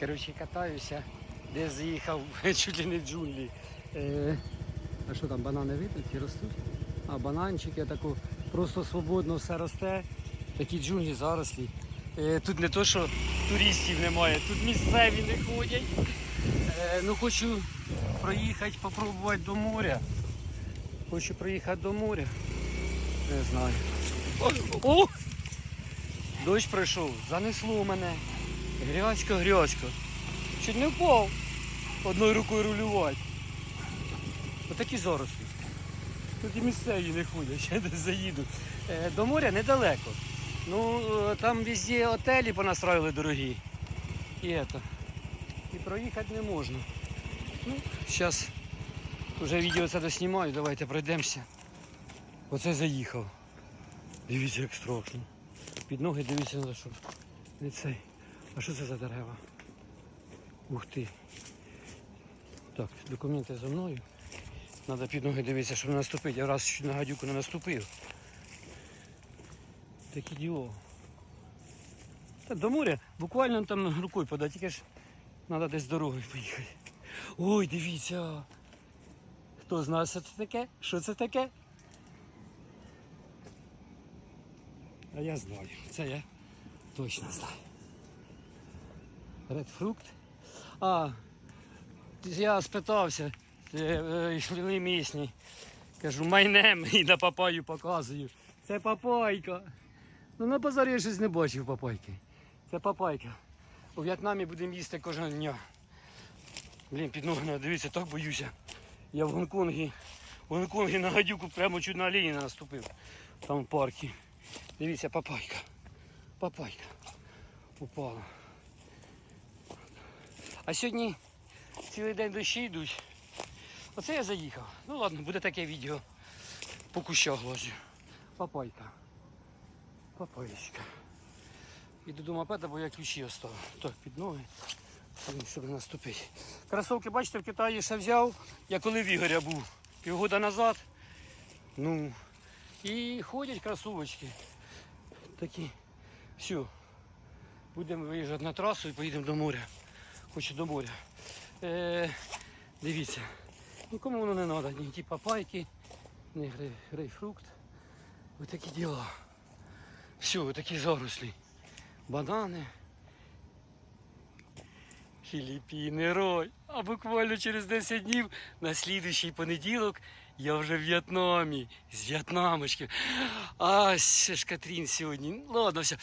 Коротше, катаюся, де заїхав чуть ли не в джунглі. Е, а що там, банани випиті ростуть? А бананчики таку просто свободно все росте. Такі джунглі зарослі. Е, тут не то, що туристів немає, тут місцеві не ходять. Е, ну хочу проїхати, попробувати до моря. Хочу проїхати до моря. Не знаю. О! Дощ пройшов, занесло мене. Грязько, грязько. Чуть не впав. Одною рукою рулювати. Отакі зарослі. Тут і місцеві не ходять, ще десь заїду. Е, До моря недалеко. Ну, е, там везде отелі понастроїли дорогі. І это. І проїхати не можна. Ну, зараз вже відео це доснімаю, давайте пройдемося. Оце заїхав. Дивіться, як страшно. Під ноги дивіться на що. Не цей. А що це за дерева? Ух ти. Так, документи за мною. Треба під ноги дивитися, щоб не наступити. Я раз на гадюку не наступив. Таке діло. Та до моря буквально там рукою подати, тільки ж треба десь дорогою поїхати. Ой, дивіться. Хто знає, що це таке? Що це таке? А я знаю. Це я точно знаю. Редфрукт. А, я спитався, е, е, йшли місні. Кажу, майнем і на папаю показую. Це папайка. Ну на базарі я щось не бачив папайки. Це папайка. У В'єтнамі будемо їсти кожного дня. Блін, під ноги дивіться, так боюся. Я в Гонконгі. В Гонконгі на гадюку прямо чуть на Леніна наступив. Там в парку. Дивіться, папайка. Папайка. Упала. А сьогодні цілий день дощі йдуть. Оце я заїхав. Ну ладно, буде таке відео. По кущах лазю. Папайка. Папаєчка. Іду до мопеда, бо я ключі оставив. Так, під ноги. Щоб не наступити. Кросовки, бачите, в Китаї ще взяв. Я коли в Ігоря був півгода назад. Ну. І ходять кросовочки. Такі. Все. Будемо виїжджати на трасу і поїдемо до моря. Хочу до моря. Е, дивіться. Нікому воно не треба. Ні ті папайки, ні грей, грейпфрукт. Ось такі діла. Все, ось такі зарослі. Банани. Філіппіни, рой. А буквально через 10 днів на слідуючий понеділок я вже в В'єтнамі. З В'єтнамочки. А ще ж Катрін сьогодні. Ну, Ладно, все.